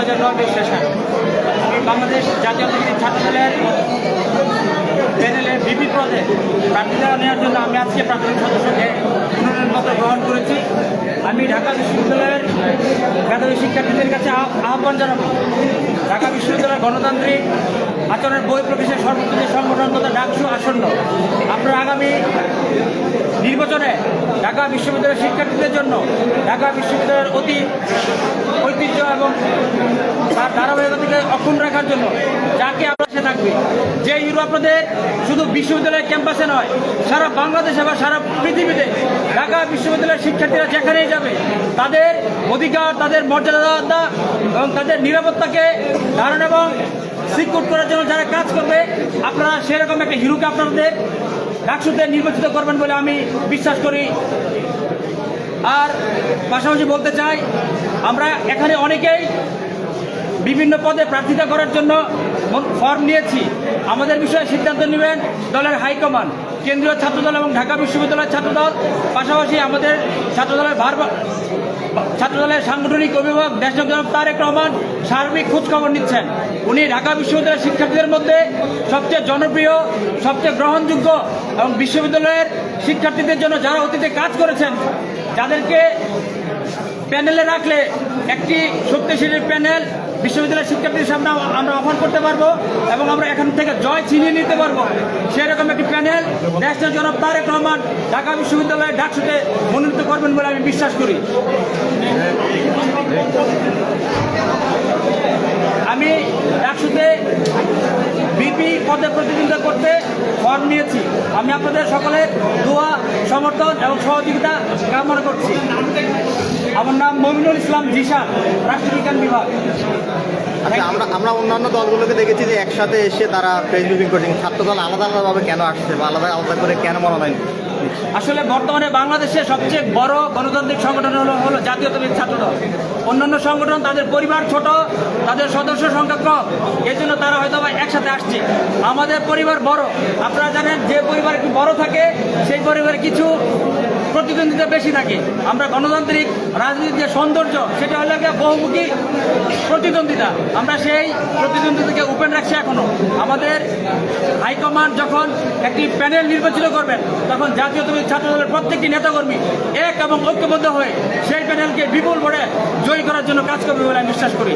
হাজার নয় আমি বাংলাদেশ জাতীয়তাবাদী ছাত্র দলের প্যানেলে ভিপি পদে প্রার্থিতা নেওয়ার জন্য আমি আজকে প্রাথমিক সদস্যকে মনোনয়ন পত্র গ্রহণ করেছি। আমি ঢাকা বিশ্ববিদ্যালয়ের মেধাবী শিক্ষার্থীদের কাছে আহ্বান জানাব। ঢাকা বিশ্ববিদ্যালয়ের গণতান্ত্রিক আচরণের বই প্রকাশের সর্বোচ্চ সংগঠন তথা ডাকসু আসন্ন আপনারা আগামী নির্বাচনে ঢাকা বিশ্ববিদ্যালয়ের শিক্ষার্থীদের জন্য ঢাকা বিশ্ববিদ্যালয়ের অতি ঐতিহ্য এবং তার ধারাবাহিকতাকে অক্ষুণ্ণ রাখার জন্য যাকে আমরা সে থাকবে। যে ইউরোপদের শুধু বিশ্ববিদ্যালয়ের ক্যাম্পাসে নয়, সারা বাংলাদেশে বা সারা পৃথিবীতে ঢাকা বিশ্ববিদ্যালয়ের শিক্ষার্থীরা যেখানেই যাবে, তাদের অধিকার, তাদের মর্যাদা এবং তাদের নিরাপত্তাকে ধারণ এবং সিকিউর করার জন্য যারা কাজ করবে, আপনারা সেরকম একটা হিরোকে আপনাদের ডাকসুতে নির্বাচিত করবেন বলে আমি বিশ্বাস করি। আর পাশাপাশি বলতে চাই, আমরা এখানে অনেকেই বিভিন্ন পদে প্রার্থিতা করার জন্য ফর্ম নিয়েছি। আমাদের বিষয়ে সিদ্ধান্ত নেবেন দলের হাইকমান্ড। কেন্দ্রীয় ছাত্রদল এবং ঢাকা বিশ্ববিদ্যালয়ের ছাত্রদল, পাশাপাশি আমাদের ছাত্রদলের ভার ছাত্রদলের সাংগঠনিক অভিভাবক জনাব তারেক রহমান সার্বিক খোঁজখবর নিচ্ছেন। উনি ঢাকা বিশ্ববিদ্যালয়ের শিক্ষার্থীদের মধ্যে সবচেয়ে জনপ্রিয়, সবচেয়ে গ্রহণযোগ্য এবং বিশ্ববিদ্যালয়ের শিক্ষার্থীদের জন্য যারা অতীতে কাজ করেছেন, যাদেরকে প্যানেলে রাখলে একটি শক্তিশালী প্যানেল বিশ্ববিদ্যালয়ের শিক্ষার্থীদের সামনে আমরা অফার করতে পারব এবং আমরা এখান থেকে জয় ছিনিয়ে নিতে পারব। সেরকম একটি প্যানেল দেশের জনাব তারেক রহমান ঢাকা বিশ্ববিদ্যালয়ের ডাকসুতে মনোনীত করবেন বলে আমি বিশ্বাস করি। আমি ডাকসুতে বিপি পদে প্রতিদ্বন্দ্বিতা করতে ফর্ম নিয়েছি। আমি আপনাদের সকলের দোয়া, সমর্থন এবং সহযোগিতা কামনা করছি। আমার নাম মমিনুল ইসলাম জিশান রাষ্ট্রবিজ্ঞান বিভাগ। আচ্ছা আমরা আমরা অন্যান্য দলগুলোকে দেখেছি যে একসাথে এসে তারা প্রেস ব্রিফিং করছেন ছাত্রদল আলাদা আলাদাভাবে কেন আসছে বা আলাদা আলাদা করে কেন মনোনয়ন? আসলে বর্তমানে বাংলাদেশের সবচেয়ে বড় গণতান্ত্রিক সংগঠন হলো হলো জাতীয়তাবাদী ছাত্রদল। অন্যান্য সংগঠন তাদের পরিবার ছোট তাদের সদস্য সংখ্যা কম এই জন্য তারা হয়তো বা একসাথে আসছে। আমাদের পরিবার বড়। আপনারা জানেন যে পরিবার একটু বড় থাকে সেই পরিবারে কিছু প্রতিদ্বন্দ্বিতা বেশি থাকে। আমরা গণতান্ত্রিক রাজনীতির যে সৌন্দর্য, সেটা হলো একটা বহুমুখী প্রতিদ্বন্দ্বিতা। আমরা সেই প্রতিদ্বন্দ্বিতাকে ওপেন রাখছি এখনও। আমাদের হাইকমান্ড যখন একটি প্যানেল নির্বাচিত করবেন, তখন জাতীয়তাবাদী ছাত্র দলের প্রত্যেকটি নেতাকর্মী এক এবং ঐক্যবদ্ধ হয়ে সেই প্যানেলকে বিপুল ভোটে জয়ী করার জন্য কাজ করবে বলে আমি বিশ্বাস করি।